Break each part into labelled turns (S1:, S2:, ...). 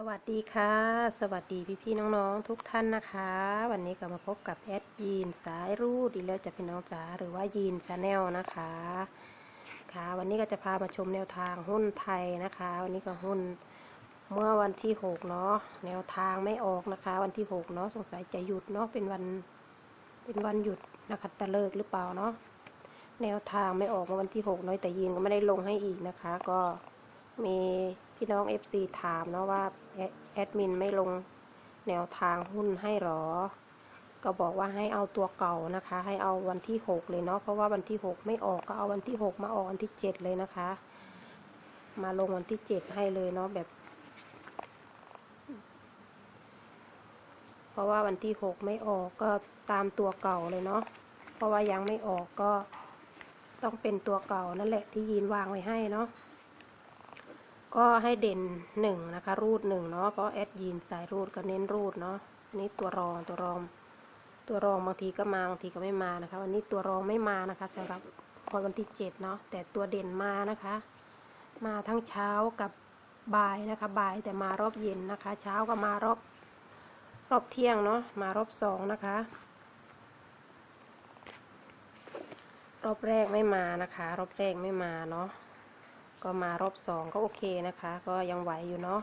S1: สวัสดีค่ะ สวัสดีพี่พี่ๆน้องๆทุกท่านนะคะ วันนี้ก็มาพบกับแอดยีนสายรูดอีกแล้วจากพี่น้องจ๋าหรือว่ายีนชาแนลนะคะ ค่ะ วันนี้ก็จะพามาชมแนวทางหุ้นไทยนะคะ วันนี้ก็หุ้นเมื่อวันที่หกเนาะแนวทางไม่ออกนะคะ วันที่หกเนาะสงสัยจะหยุดเนาะเป็นวันเป็นวันหยุดนะคะตะเลิกหรือเปล่าเนาะแนวทางไม่ออกมาวันที่หกเนาะแต่ยีนก็ไม่ได้ลงให้อีกนะคะ ก็มี พี่น้อง FC ถามเนาะว่าแอแอดมินไม่ลงแนวทางหุ้นให้หรอ ก็บอกว่าให้เอาตัวเก่านะคะ ให้เอาวันที่ 6 เลยเนาะ เพราะว่าวันที่ 6 ไม่ออกก็เอาวันที่ 6 มาออกวันที่ 7 เลยนะคะ มาลงวันที่ 7 ให้เลยเนาะแบบ เพราะว่าวันที่ 6 ไม่ออกก็ตามตัวเก่าเลยเนาะ เพราะว่ายังไม่ออกก็ต้องเป็นตัวเก่านั่นแหละที่ยีนวางไว้ให้เนาะ ก็ให้เด่นหนึ่งนะคะ รูดหนึ่งเนาะเพราะแอดยีนสายรูดก็เน้นรูดเนาะอันนี่ตัวรองตัวรอง ตัวรองบางทีก็มาบางทีก็ไม่มานะคะวันนี้ตัวรองไม่มานะคะสำหรับพอวันที่เจ็ดเนาะแต่ตัวเด่นมานะคะ มาทั้งเช้ากับบ่ายนะคะบ่ายแต่มารอบเย็นนะคะ เช้าก็มารอบรอบเที่ยงเนาะมารอบสองนะคะ รอบแรกไม่มานะคะ รอบแรกไม่มาเนาะ ก็มารอบสองก็โอเคนะคะ ก็ยังไหวอยู่เนาะ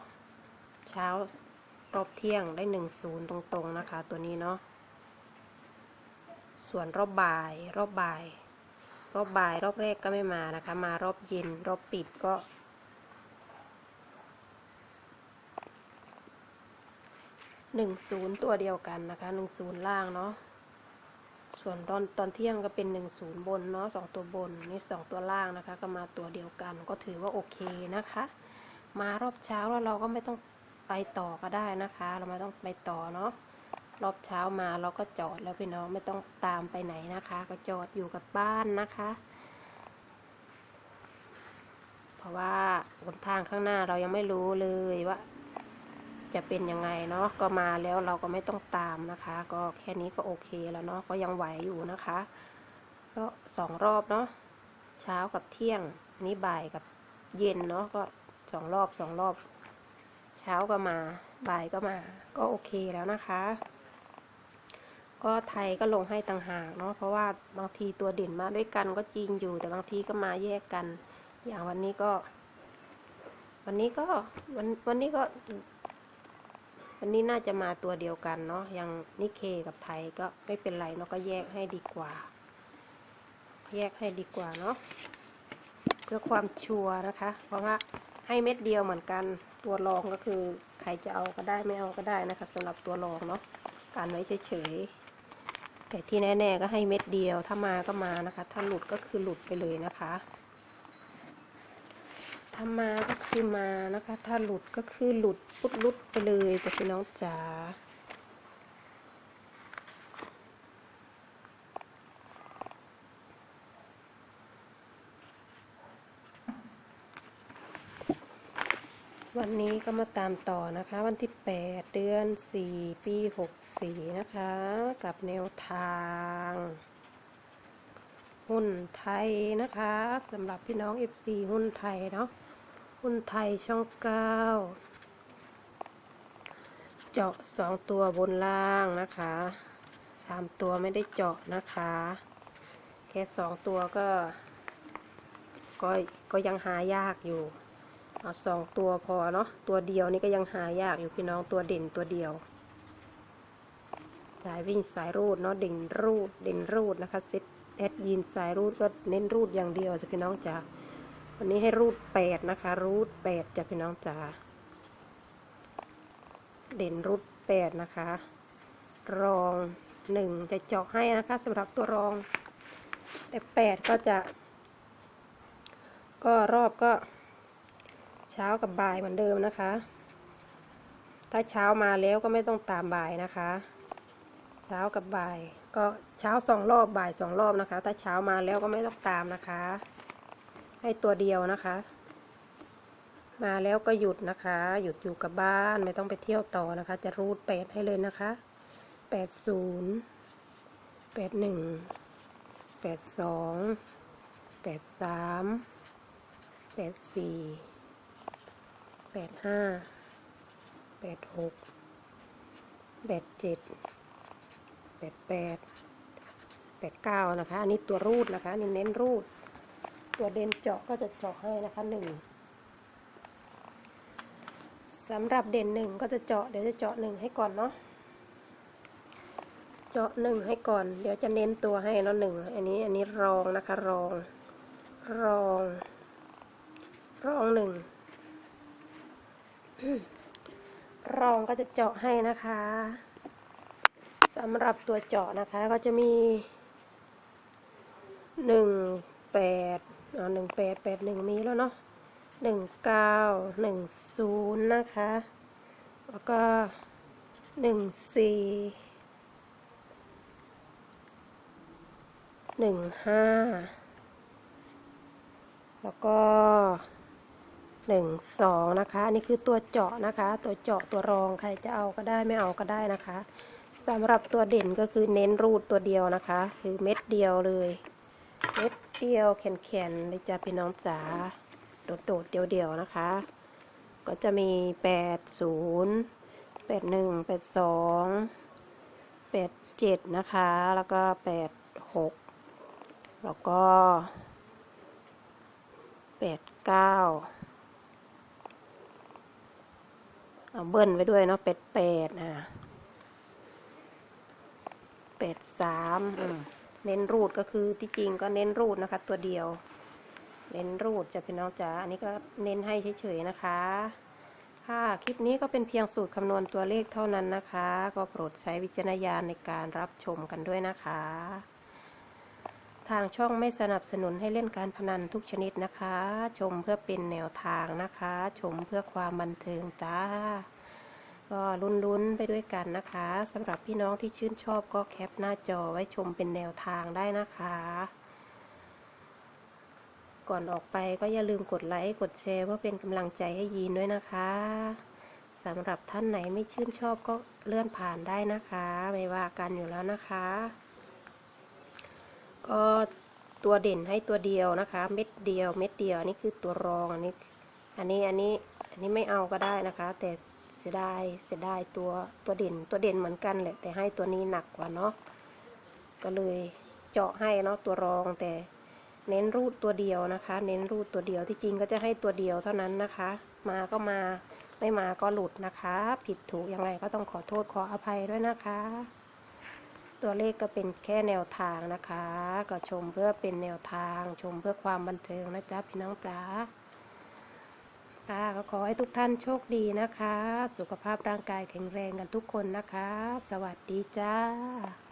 S1: เช้ารอบเที่ยงได้หนึ่งศูนย์ตรงๆนะคะ ตัวนี้เนาะส่วนรอบบ่ายรอบบ่าย รอบบ่ายรอบแรกก็ไม่มานะคะ มารอบเย็นรอบปิดก็ หนึ่งศูนย์ตัวเดียวกันนะคะหนึ่งศูนย์ล่างเนาะ ส่วนตอนตอนเที่ยงก็เป็นหนึ่งศูนย์บนเนาะสองตัวบนนี่สองตัวล่างนะคะ ก็มาตัวเดียวกันก็ถือว่าโอเคนะคะ มารอบเช้าแล้วเราก็ไม่ต้องไปต่อก็ได้นะคะ เราไม่ต้องไปต่อเนาะรอบเช้ามาเราก็จอดแล้วพี่น้องไม่ต้องตามไปไหนนะคะ ก็จอดอยู่กับบ้านนะคะ เพราะว่าบนทางข้างหน้าเรายังไม่รู้เลยว่า จะเป็นยังไงเนาะก็มาแล้วเราก็ไม่ต้องตามนะคะ ก็แค่นี้ก็โอเคแล้วเนาะก็ยังไหวอยู่นะคะก็สองรอบเนาะเช้ากับเที่ยงนนี้บ่ายกับเย็นเนาะก็สองรอบสองรอบ เช้าก็มาบ่ายก็มา ก็โอเคแล้วนะคะ ก็ไทยก็ลงให้ต่างหากเนาะเพราะว่าบางทีตัวเด่นมาด้วยกันก็จริงอยู่ แต่บางทีก็มาแยกกัน อย่างวันนี้ก็ วันนี้ก็วันวันนี้ก็ วันนี้น่าจะมาตัวเดียวกันเนาะยังนิเคกับไทยก็ไม่เป็นไรเนาะก็แยกให้ดีกว่า แยกให้ดีกว่าเนาะเพื่อความชัวร์นะคะ เพราะว่าให้เม็ดเดียวเหมือนกันตัวรองก็คือใครจะเอาก็ได้ไม่เอาก็ได้นะคะสำหรับตัวรองเนาะการไว้เฉยๆแต่ที่แน่ ๆ ก็ให้เม็ดเดียวถ้ามาก็มานะคะ ถ้าหลุดก็คือหลุดไปเลยนะคะ ถ้ามาก็คือมานะคะ ถ้าหลุดก็คือหลุดพุดลุดไปเลยแต่พี่น้องจ๋าวันนี้ก็มาตามต่อนะคะ วันที่ 8 เดือน 4 ปี 64 นะคะ กับแนวทาง หุ้นไทยนะคะสำหรับพี่น้อง FC หุ้นไทยเนาะ หุ้นไทยช่องเก้าเจาะสองตัวบนล่างนะคะสามตัวไม่ได้เจาะนะคะ แค่สองตัวก็ก็ก็ยังหายากอยู่เอาสองตัวพอเนาะตัวเดียวนี่ก็ยังหายากอยู่พี่น้องตัวเด่นตัวเดียวสายวิ่งสายรูดเนาะเด่นรูดเด่นรูดนะคะเซ็ตแอดยินสายรูดก็เน้นรูดอย่างเดียวจะพี่น้องจ๋า วันนี้ให้รูดแปดนะคะ รูดแปดจะพี่น้องจ๋าเด่นรูดแปดนะคะ รองหนึ่งจะเจาะให้นะคะสำหรับตัวรอง แต่แปดก็จะ ก็รอบก็ เช้ากับบ่ายเหมือนเดิมนะคะ ถ้าเช้ามาแล้วก็ไม่ต้องตามบ่ายนะคะ เช้ากับบ่าย ก็เช้าสองรอบบ่ายสองรอบนะคะ ถ้าเช้ามาแล้วก็ไม่ต้องตามนะคะ ให้ตัวเดียวนะคะ มาแล้วก็หยุดนะคะ หยุดอยู่กับบ้านไม่ต้องไปเที่ยวต่อนะคะ จะรูดแปดให้เลยนะคะแปดศูนย์แปดหนึ่งแปดสองแปดสามแปดสี่แปดห้าแปดหกแปดเจ็ดแปดแปดแปดเก้านะคะ อันนี้ตัวรูดนะคะนี่เน้นรูด ตัวเด่นเจาะก็จะเจาะให้นะคะหนึ่งสำหรับเด่นหนึ่งก็จะเจาะเดี๋ยวจะเจาะหนึ่งให้ก่อนเนาะเจาะหนึ่งให้ก่อน เดี๋ยวจะเน้นตัวให้เนาะหนึ่งอันนี้อันนี้รองนะคะรองรองรองหนึ่งรองก็จะเจาะให้นะคะสำหรับตัวเจาะนะคะก็จะมีหนึ่งแปด หนึ่งแปดแปดหนึ่งมีแล้วเนาะหนึ่งเก้าหนึ่งศูนย์นะคะ แล้วก็หนึ่งสี่หนึ่งห้าแล้วก็หนึ่งสองนะคะอันนี้คือตัวเจาะนะคะ ตัวเจาะตัวรองใครจะเอาก็ได้ไม่เอาก็ได้นะคะสำหรับตัวเด่นก็คือเน้นรูดตัวเดียวนะคะ คือเม็ดเดียวเลย เม็ด เดี่ยวแข็งๆเลยจ้ะพี่น้องจ๋าโดดๆเดียวๆนะคะ ก็จะมีแปดศูนย์แปดหนึ่งแปดสองแปดเจ็ดนะคะ แล้วก็แปดหกแล้วก็แปดเก้าเอาเบิ้ลไว้ด้วยเนาะแปดแปดนะแปดสามอืม เน้นรูดก็คือที่จริงก็เน้นรูดนะคะ ตัวเดียว เน้นรูดจะเป็นน้องจ๋าอันนี้ก็เน้นให้เฉยๆนะคะ ค่ะคลิปนี้ก็เป็นเพียงสูตรคำนวณตัวเลขเท่านั้นนะคะ ก็โปรดใช้วิจารณญาณในการรับชมกันด้วยนะคะ ทางช่องไม่สนับสนุนให้เล่นการพนันทุกชนิดนะคะ ชมเพื่อเป็นแนวทางนะคะ ชมเพื่อความบันเทิงจ้า ก็ลุ้นๆไปด้วยกันนะคะสำหรับพี่น้องที่ชื่นชอบก็แคปหน้าจอไว้ชมเป็นแนวทางได้นะคะ ก่อนออกไปก็อย่าลืมกดไลค์กดแชร์เพื่อเป็นกำลังใจให้ยีนด้วยนะคะสำหรับท่านไหนไม่ชื่นชอบก็เลื่อนผ่านได้นะคะ ไม่ว่ากันอยู่แล้วนะคะ ก็ตัวเด่นให้ตัวเดียวนะคะ เม็ดเดียวเม็ดเดียวอันนี้คือตัวรองอันนี้ อันนี้อันนี้อันนี้ไม่เอาก็ได้นะคะ แต่ สียดายเสียดายตัวตัวเด่นตัวเด่นเหมือนกันแหละแต่ให้ตัวนี้หนักกว่าเนาะก็เลยเจาะให้เนาะตัวรองแต่เน้นรูดตัวเดียวนะคะ เน้นรูดตัวเดียวที่จริงก็จะให้ตัวเดียวเท่านั้นนะคะ มาก็มาไม่มาก็หลุดนะคะ ผิดถูกยังไงก็ต้องขอโทษขออภัยด้วยนะคะ ตัวเลขก็เป็นแค่แนวทางนะคะ ก็ชมเพื่อเป็นแนวทาง ชมเพื่อความบันเทิงนะจ๊ะพี่น้องจ๋า ค่ะก็ขอให้ทุกท่านโชคดีนะคะ สุขภาพร่างกายแข็งแรงกันทุกคนนะคะ สวัสดีจ้า